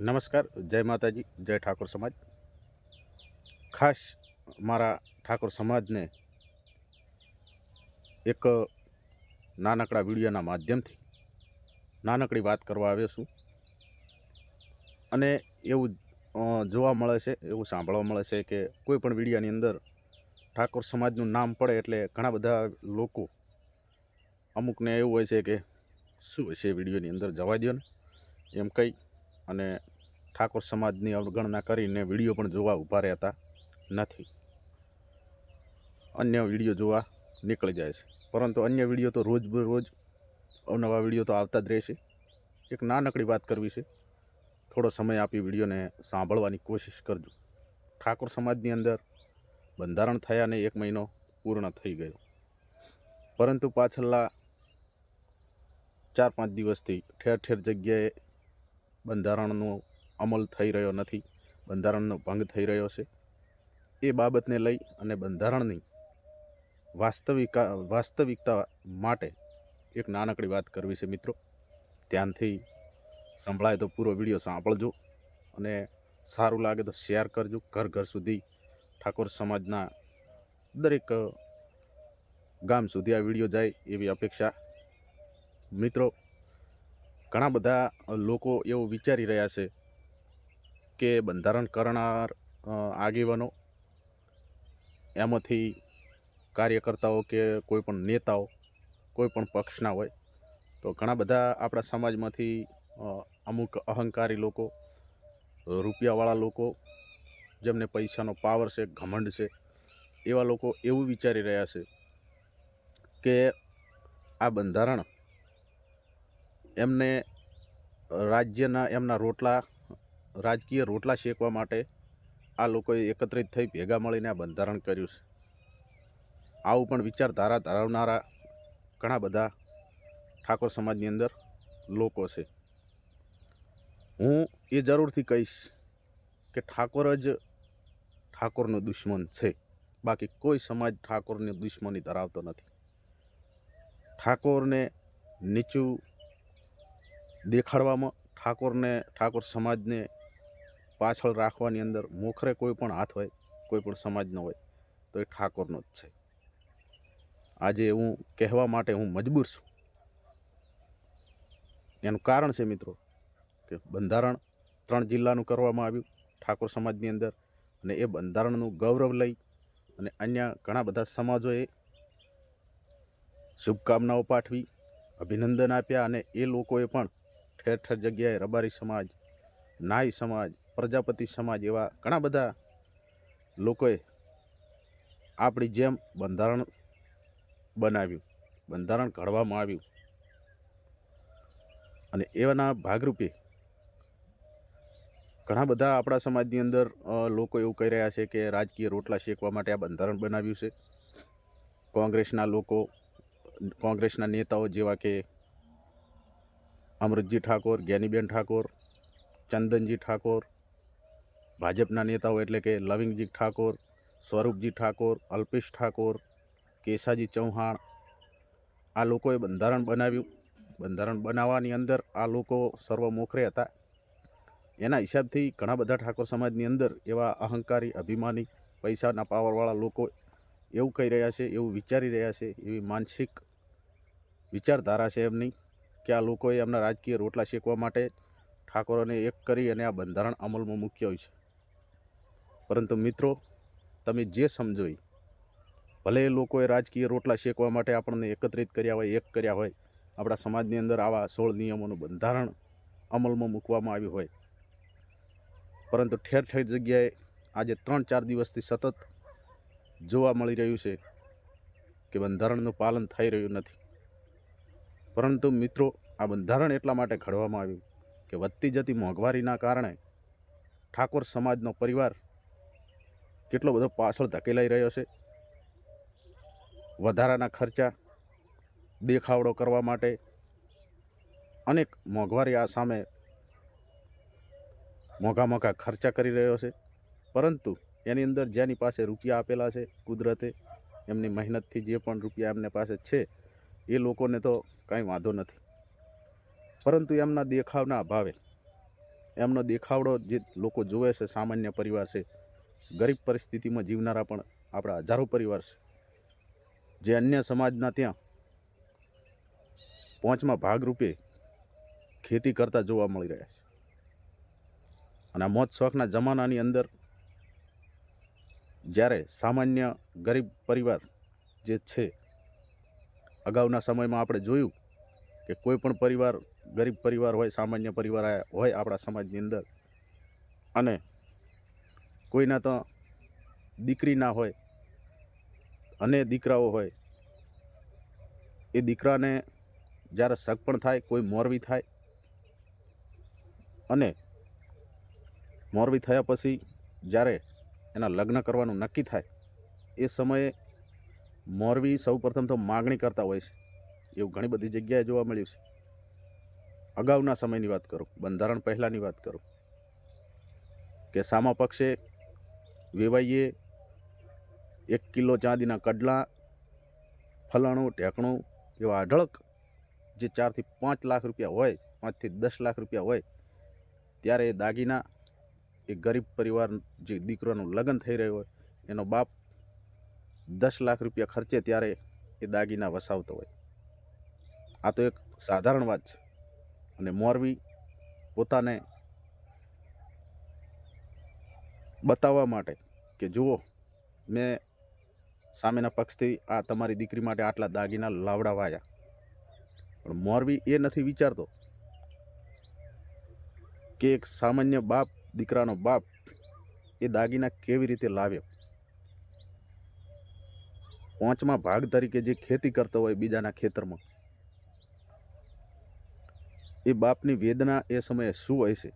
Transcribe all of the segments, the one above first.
નમસ્કાર, જય માતાજી, જય ઠાકોર સમાજ. ખાસ મારા ઠાકોર સમાજને એક નાનકડા વિડીયોના માધ્યમથી નાનકડી વાત કરવા આવ્યો છું. અને એવું જોવા મળે છે, એવું સાંભળવા મળે છે કે કોઈ પણ વિડીયાની અંદર ઠાકોર સમાજનું નામ પડે એટલે ઘણા બધા લોકો અમુકને એવું હોય છે કે શું હશે વિડીયોની અંદર જવા દો ને એમ કહી અને ઠાકોર સમાજની અવગણના કરીને વીડિયો પણ જોવા ઊભા રહેતા નથી. અન્ય વીડિયો જોવા નીકળી જાય છે. પરંતુ અન્ય વીડિયો તો રોજ રોજ અવનવા વીડિયો તો આવતા જ રહેશે એક નાનકડી વાત કરવી છે. થોડો સમય આપી વિડીયોને સાંભળવાની કોશિશ કરજો. ઠાકોર સમાજની અંદર બંધારણ થયાને એક મહિનો પૂર્ણ થઈ ગયો. પરંતુ પાછલા ચાર પાંચ દિવસથી ઠેર ઠેર જગ્યાએ બંધારણનો અમલ થઈ રહ્યો નથી, બંધારણનો ભંગ થઈ રહ્યો છે. એ બાબતને લઈ અને બંધારણની વાસ્તવિકા, વાસ્તવિકતા માટે એક નાનકડી વાત કરવી છે મિત્રો. ધ્યાનથી સંભળાય તો પૂરો વીડિયો સાંભળજો અને સારું લાગે તો શેર કરજો. ઘર ઘર સુધી ઠાકોર સમાજના દરેક ગામ સુધી આ વીડિયો જાય એવી અપેક્ષા. મિત્રો ઘણા બધા લોકો એવું વિચારી રહ્યા છે કે બંધારણ કરનાર આગેવાનો, એમાંથી કાર્યકર્તાઓ કે કોઈ પણ નેતાઓ, કોઈ પણ પક્ષના હોય, તો ઘણા બધા આપણા સમાજમાંથી અમુક અહંકારી લોકો, રૂપિયાવાળા લોકો, જેમને પૈસાનો પાવર છે, ઘમંડ છે, એવા લોકો એવું વિચારી રહ્યા છે કે આ બંધારણ એમને રાજ્યના એમના રોટલા, રાજકીય રોટલા શેકવા માટે આ લોકોએ એકત્રિત થઈ ભેગા મળીને આ બંધારણ કર્યું છે. આવું પણ વિચારધારા ધરાવનારા ઘણા બધા ઠાકોર સમાજની અંદર લોકો છે. હું એ જરૂરથી કહીશ કે ઠાકોર જ ઠાકોરનો દુશ્મન છે. બાકી કોઈ સમાજ ઠાકોરની દુશ્મની ધરાવતો નથી. ઠાકોરને નીચું દેખાડવામાં ઠાકોરને, ઠાકોર સમાજને પાછળ રાખવાની અંદર મોખરે કોઈ પણ હાથ હોય, કોઈ પણ સમાજનો હોય, તો એ ઠાકોરનો જ છે. આજે હું કહેવા માટે હું મજબૂર છું. એનું કારણ છે મિત્રો કે બંધારણ ત્રણ જિલ્લાનું કરવામાં આવ્યું, ઠાકોર સમાજની અંદર, અને એ બંધારણનું ગૌરવ લઈ અને અન્ય ઘણા બધા સમાજોએ શુભકામનાઓ પાઠવી, અભિનંદન આપ્યા અને એ લોકોએ પણ ઠેર ઠેર જગ્યાએ રબારી સમાજ, નાઈ સમાજ, પ્રજાપતિ સમાજ એવા ઘણા બધા લોકોએ આપણી જેમ બંધારણ બનાવ્યું, બંધારણ ઘડવામાં આવ્યું. અને એવાના ભાગરૂપે ઘણા બધા આપણા સમાજની અંદર લોકો એવું કહી રહ્યા છે કે રાજકીય રોટલા શેકવા માટે આ બંધારણ બનાવ્યું છે. કોંગ્રેસના લોકો, કોંગ્રેસના નેતાઓ જેવા કે અમૃતજી ઠાકોર, જ્ઞાનીબેન ઠાકોર, ચંદનજી ઠાકોર, ભાજપના નેતાઓ એટલે કે લવિંગજી ઠાકોર, સ્વરૂપજી ઠાકોર, અલ્પેશ ઠાકોર, કેસાજી ચૌહાણ, આ લોકોએ બંધારણ બનાવ્યું. બંધારણ બનાવવાની અંદર આ લોકો સર્વમોખરે હતા. એના હિસાબથી ઘણા બધા ઠાકોર સમાજની અંદર એવા અહંકારી, અભિમાની, પૈસાના પાવરવાળા લોકો એવું કહી રહ્યા છે, એવું વિચારી રહ્યા છે, એવી માનસિક વિચારધારા છે એમની. કે આ લોકોએ એમના રાજકીય રોટલા શેકવા માટે ઠાકોરોને એક કરી અને આ બંધારણ અમલમાં મૂક્યો છે. પરંતુ મિત્રો, તમે જે સમજો ભલે એ લોકોએ રાજકીય રોટલા શેકવા માટે આપણને એકત્રિત કર્યા હોય, એક કર્યા હોય, આપણા સમાજની અંદર આવા સોળ નિયમોનું બંધારણ અમલમાં મૂકવામાં આવ્યું હોય. પરંતુ ઠેર ઠેર જગ્યાએ આજે ત્રણ ચાર દિવસથી સતત જોવા મળી રહ્યું છે કે બંધારણનું પાલન થઈ રહ્યું નથી. પરંતુ મિત્રો, આ બંધારણ એટલા માટે ઘડવામાં આવ્યું કે વધતી જતી મોંઘવારીના કારણે ઠાકોર સમાજનો પરિવાર કેટલો બધો પાછળ ધકેલાઈ રહ્યો છે. વધારાના ખર્ચા દેખાવડો કરવા માટે અનેક મોંઘવારી આ સામે મોંઘા મોંઘા ખર્ચા કરી રહ્યો છે. પરંતુ એની અંદર જેની પાસે રૂપિયા આપેલા છે કુદરતે, એમની મહેનતથી જે પણ રૂપિયા એમને પાસે છે, એ લોકોને તો કાંઈ વાંધો નથી. પરંતુ એમના દેખાવના અભાવે, એમનો દેખાવડો જે લોકો જોવે છે, સામાન્ય પરિવાર છે, ગરીબ પરિસ્થિતિમાં જીવનારા પણ આપણા હજારો પરિવાર છે, જે અન્ય સમાજના ત્યાં પોંચમાં ભાગરૂપે ખેતી કરતા જોવા મળી રહ્યા છે. અને આ મોજ શોખના જમાનાની અંદર જ્યારે સામાન્ય ગરીબ પરિવાર જે છે, અગાઉના સમયમાં આપણે જોયું કે કોઈ પણ પરિવાર, ગરીબ પરિવાર હોય, સામાન્ય પરિવાર હોય આપણા સમાજની અંદર અને કોઈના તો દીકરી ના હોય, અને દીકરાઓ હોય, એ દીકરાને જ્યારે સગપણ થાય, કોઈ મોરવી થાય અને મોરવી થયા પછી જ્યારે એના લગ્ન કરવાનું નક્કી થાય, એ સમયે મોરવી સૌ પ્રથમ તો માગણી કરતા હોય છે. એવું ઘણી બધી જગ્યાએ જોવા મળ્યું છે. અગાઉના સમયની વાત કરું, બંધારણ પહેલાંની વાત કરું, કે સામા પક્ષે વેવાઈએ એક કિલો ચાંદીના કડલા, ફલાણું, ઢેકણું એવા અઢળક જે ચારથી પાંચ લાખ રૂપિયા હોય, પાંચથી દસ લાખ રૂપિયા હોય, ત્યારે એ દાગીના, એ ગરીબ પરિવાર જે દીકરાનું લગ્ન થઈ રહ્યું હોય, એનો બાપ દસ લાખ રૂપિયા ખર્ચે ત્યારે એ દાગીના વસાવતો હોય. આ તો એક સાધારણ વાત છે. અને મોરવી પોતાને બતાવવા માટે કે જુઓ, મેં સામેના પક્ષથી આ તમારી દીકરી માટે આટલા દાગીના લાવડાવાયા પણ મોરવી એ નથી વિચારતો કે એક સામાન્ય બાપ, દીકરાનો બાપ, એ દાગીના કેવી રીતે લાવ્યો? પાંચમા ભાગ તરીકે જે ખેતી કરતો હોય બીજાના ખેતરમાં એ બાપની વેદના એ સમયે શું હોય છે?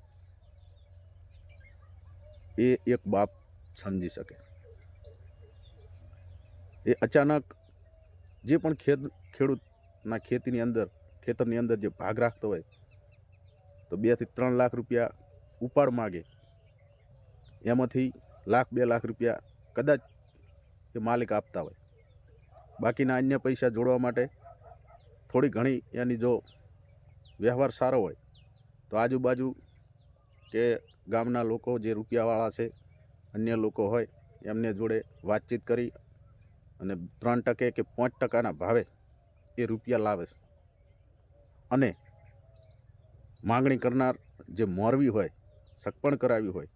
એ એક બાપ સમજી શકે. એ અચાનક જે પણ ખેત ખેડૂતના ખેતીની અંદર, ખેતરની અંદર જે ભાગ રાખતો હોય, તો બેથી ત્રણ લાખ રૂપિયા ઉપાડ માગે. એમાંથી લાખ, બે લાખ રૂપિયા કદાચ એ માલિક આપતા હોય. બાકીના અન્ય પૈસા જોડવા માટે થોડી ઘણી એની જો વ્યવહાર સારો હોય, તો આજુબાજુ કે ગામના લોકો જે રૂપિયાવાળા છે, અન્ય લોકો હોય, એમને જોડે વાતચીત કરી અને ત્રણ ટકે કે પાંચ ટકાના ભાવે એ રૂપિયા લાવે છે. અને માગણી કરનાર જે મોરવી હોય, સગપણ કરાવી હોય,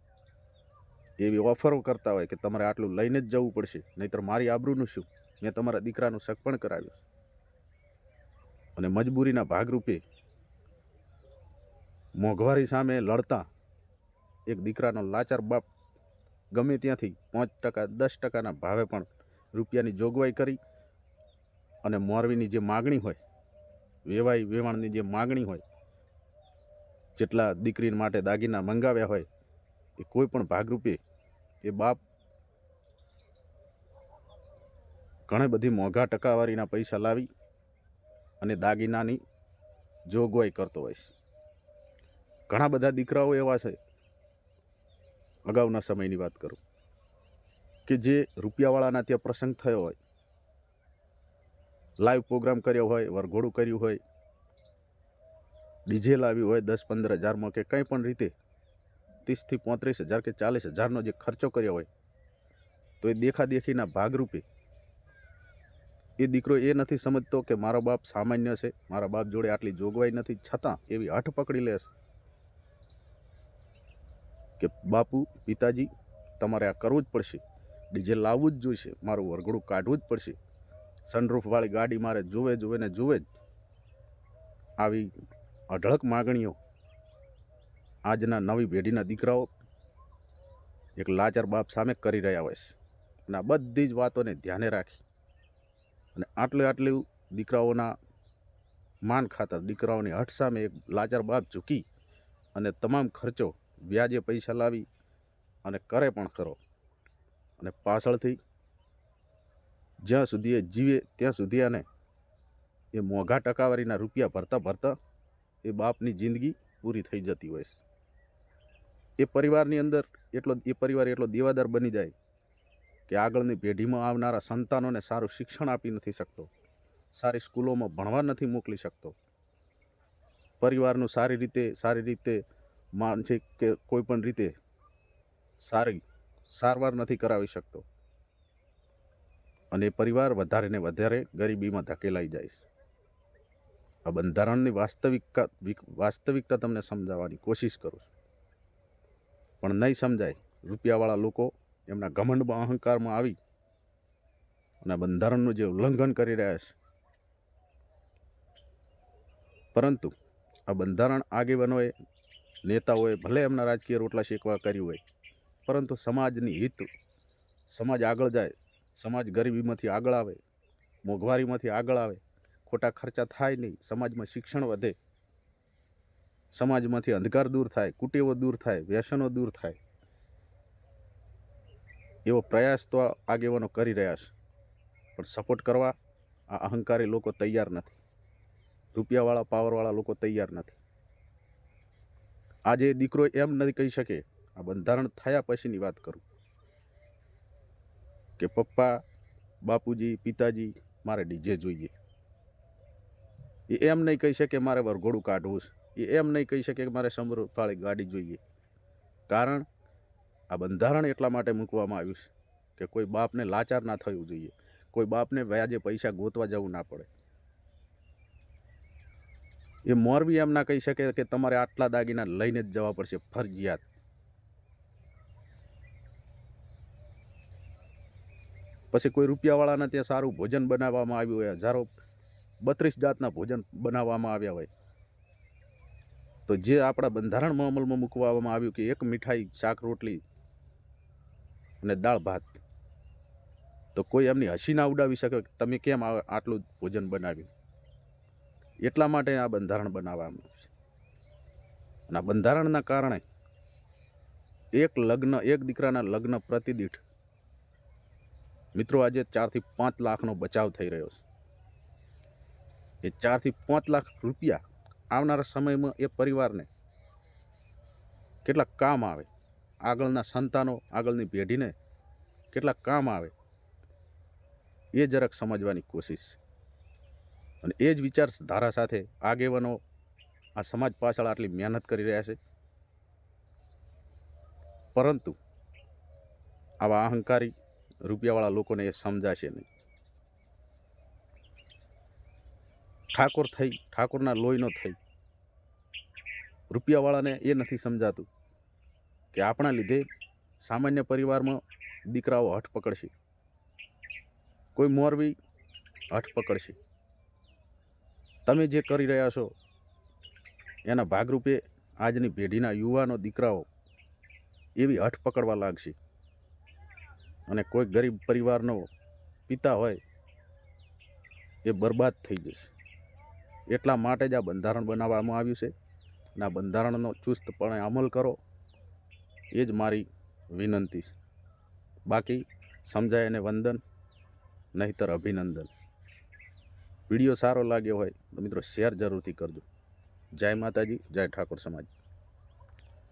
એવી ઓફરો કરતા હોય કે તમારે આટલું લઈને જ જવું પડશે, નહીંતર મારી આબરૂનું શું? મેં તમારા દીકરાનું સગપણ કરાવ્યું. અને મજબૂરીના ભાગરૂપે મોંઘવારી સામે લડતા. એક દીકરાનો લાચાર બાપ ગમે ત્યાંથી પાંચ ટકા, દસ ટકાના ભાવે પણ રૂપિયાની જોગવાઈ કરી અને મોરવીની જે માગણી હોય, વેવાઈ વેવાણની જે માગણી હોય, જેટલા દીકરી માટે દાગીના મંગાવ્યા હોય, એ કોઈ પણ ભાગરૂપે એ બાપ ઘણી બધી મોંઘા ટકાવારીના પૈસા લાવી અને દાગીનાની જોગવાઈ કરતો હોય છે. ઘણા બધા દીકરાઓ એવા છે, અગાઉના સમયની વાત કરું, કે જે રૂપિયાવાળાના ત્યાં પ્રસંગ થયો હોય લાઈવ પ્રોગ્રામ કર્યો હોય, વરઘોડું કર્યું હોય, ડીજે લાવ્યું હોય દસ પંદર હજારમાં કે કંઈ પણ રીતે, ત્રીસથી પોત્રીસ હજાર કે ચાલીસ હજારનો જે ખર્ચો કર્યો હોય, તો એ દેખાદેખીના ભાગરૂપે, એ દીકરો એ નથી સમજતો કે મારો બાપ સામાન્ય છે, મારા બાપ જોડે આટલી જોગવાઈ નથી, છતાં એવી હઠ પકડી લે છે. કે બાપુ, પિતાજી, તમારે આ કરવું જ પડશે. ડીજે લાવવું જ જોઈશે, મારું વરઘડું કાઢવું જ પડશે. સનરૂફવાળી ગાડી મારે જુએ જુએ ને જુએ જ. આવી અઢળક માગણીઓ. આજના નવી પેઢીના દીકરાઓ એક લાચાર બાપ સામે કરી રહ્યા હોય છે. અને આ બધી જ વાતોને ધ્યાને રાખી. અને આટલું આટલું દીકરાઓના માન ખાતર, દીકરાઓની હઠ સામે એક લાચાર બાપ ઝૂકી. અને તમામ ખર્ચો વ્યાજે પૈસા લાવી અને કરે પણ ખરો. અને પાછળથી જ્યાં સુધી એ જીવે ત્યાં સુધી એને એ મોંઘા ટકાવારીના રૂપિયા ભરતા ભરતા એ બાપની જિંદગી પૂરી થઈ જતી હોય છે. એ પરિવારની અંદર એટલો, એ પરિવાર એટલો દેવાદાર બની જાય કે આગળની પેઢીમાં આવનારા સંતાનોને સારું શિક્ષણ આપી નથી શકતો, સારી સ્કૂલોમાં ભણવા નથી મોકલી શકતો. પરિવારનું સારી રીતે સારી રીતે માનસિક કે કોઈ પણ રીતે સારી, સારવાર નથી કરાવી શકતો. અને પરિવાર વધારે ને વધારે ગરીબીમાં ધકેલાઈ જાય છે. આ બંધારણની વાસ્તવિકતા વાસ્તવિકતા તમને સમજાવવાની કોશિશ કરું છું. પણ નહીં સમજાય, રૂપિયાવાળા લોકો એમના ઘમંડમાં, અહંકારમાં આવી અને બંધારણનું જે ઉલ્લંઘન કરી રહ્યા છે. પરંતુ આ બંધારણ આગેવાનોએ નેતાઓએ ભલે એમના રાજકીય રોટલા શેકવા કર્યું હોય, પરંતુ સમાજની હિત, સમાજ આગળ જાય, સમાજ ગરીબીમાંથી આગળ આવે, મોંઘવારીમાંથી આગળ આવે, ખોટા ખર્ચા થાય નહીં, સમાજમાં શિક્ષણ વધે, સમાજમાંથી અંધકાર દૂર થાય, કુટેવો દૂર થાય, વ્યસનો દૂર થાય, એવો પ્રયાસ તો આગેવાનો કરી રહ્યા છે. પણ સપોર્ટ કરવા આ અહંકારી લોકો તૈયાર નથી. રૂપિયાવાળા, પાવરવાળા લોકો તૈયાર નથી. આજે દીકરો એમ નથી કહી શકે. આ બંધારણ થયા પછીની વાત કરું. કે પપ્પા, બાપુજી, પિતાજી મારે ડીજે જોઈએ. એ એમ નહીં કહી શકે મારે વરઘોડું કાઢવું છે. એ એમ નહીં કહી શકે કે મારે સમૃદ્ધવાળી ગાડી જોઈએ. કારણ આ બંધારણ એટલા માટે મૂકવામાં આવ્યું છે કે કોઈ બાપને લાચાર ના થવું જોઈએ. કોઈ બાપને વ્યાજે પૈસા ગોતવા જવું ના પડે. એ મોરબી એમ ના કહી શકે કે તમારે આટલા દાગીના લઈને જ જવા પડશે, ફરજિયાત. પછી કોઈ રૂપિયાવાળાને ત્યાં સારું ભોજન બનાવવામાં આવ્યું હોય, હજારો બત્રીસ જાતના ભોજન બનાવવામાં આવ્યા હોય, તો જે આપણા બંધારણમાં અમલમાં મૂકવામાં આવ્યું કે એક મીઠાઈ, શાક, રોટલી અને દાળ, ભાત, તો કોઈ એમની હસી ના ઉડાવી શકે તમે કેમ આટલું ભોજન બનાવ્યું? એટલા માટે આ બંધારણ બનાવવામાં આવ્યું છે. અને આ બંધારણના કારણે એક લગ્ન, એક દીકરાના લગ્ન પ્રતિદીઠ મિત્રો આજે ચારથી પાંચ લાખનો બચાવ થઈ રહ્યો છે. એ ચારથી પાંચ લાખ રૂપિયા આવનારા સમયમાં એ પરિવારને કેટલા કામ આવે. આગળના સંતાનો, આગળની પેઢીને કેટલા કામ આવે. એ જરાક સમજવાની કોશિશ અને એ જ વિચાર ધારા સાથે આગેવાનો આ સમાજ પાછળ આટલી મહેનત કરી રહ્યા છે. પરંતુ આવા અહંકારી રૂપિયાવાળા લોકોને એ સમજાશે નહીં. ઠાકોર થઈ, ઠાકોરના લોહીનો થઈ. રૂપિયાવાળાને એ નથી સમજાતું કે આપણા લીધે સામાન્ય પરિવારમાં દીકરાઓ હઠ પકડશે. કોઈ મોરબી હઠ પકડશે. તમે જે કરી રહ્યા છો, એના ભાગરૂપે આજની પેઢીના યુવાનો, દીકરાઓ એવી હઠ પકડવા લાગશે. અને કોઈ ગરીબ પરિવારનો પિતા હોય, એ બરબાદ થઈ જશે. એટલા માટે જ આ બંધારણ બનાવવામાં આવ્યું છે. અને આ બંધારણનો ચુસ્તપણે અમલ કરો, એ જ મારી વિનંતી છે. બાકી સમજાય અને વંદન, નહીતર અભિનંદન. વીડિયો સારો લાગ્યો હોય તો મિત્રો શેર જરૂરથી કરજો. જય માતાજી જય ઠાકોર સમાજ.